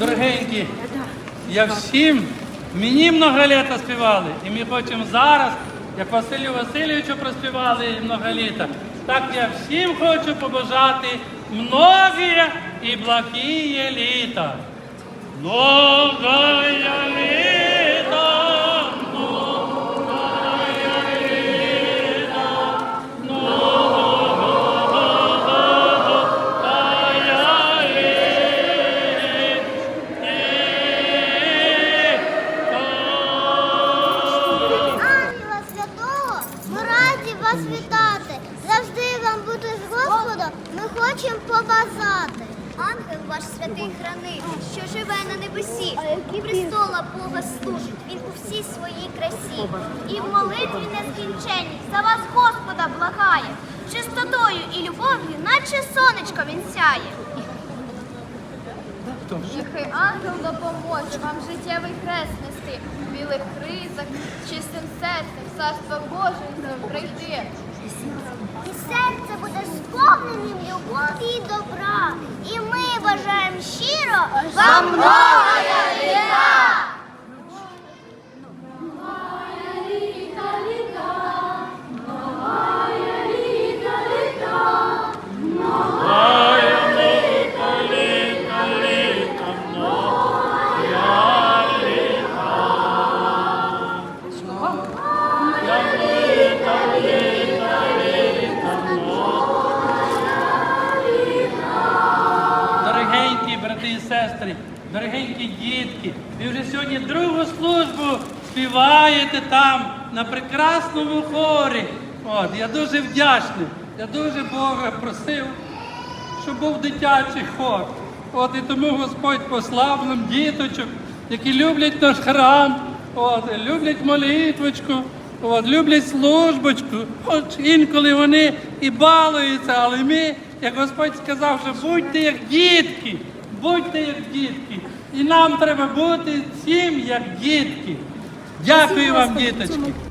Дорогенькі, я всім, мені много літа співали. І ми хочемо зараз, як Василю Васильовичу проспівали много літа, так я всім хочу побажати многі і благіє літа. Многоє літа, вас вітати. Завжди вам бути з Господом ми хочемо побажати. Ангел ваш святий хранитель, що живе на небесі, престола Бога служить, він у всій своїй красі. І в молитві нескінченній за вас Господа благає, чистотою і любов'ю, наче сонечко він сяє. Нехай ангел допоможе вам життєвий хрест нести, в білих ризах, чистим серцем, в царство Боже прийти. І серце буде сповненим любові і добра. І ми бажаємо щиро вам сестри, дорогенькі дітки, ви вже сьогодні другу службу співаєте там на прекрасному хорі. От, я дуже вдячний. Я дуже Бога просив, щоб був дитячий хор. От і тому Господь послав нам діточок, які люблять наш храм, от, люблять молитвочку, от, люблять службочку. Хоч інколи вони і балуються, але ми, як Господь сказав, що будьте як дітки, будьте як дітки. І нам треба бути всім як дітки. Дякую вам, діточки.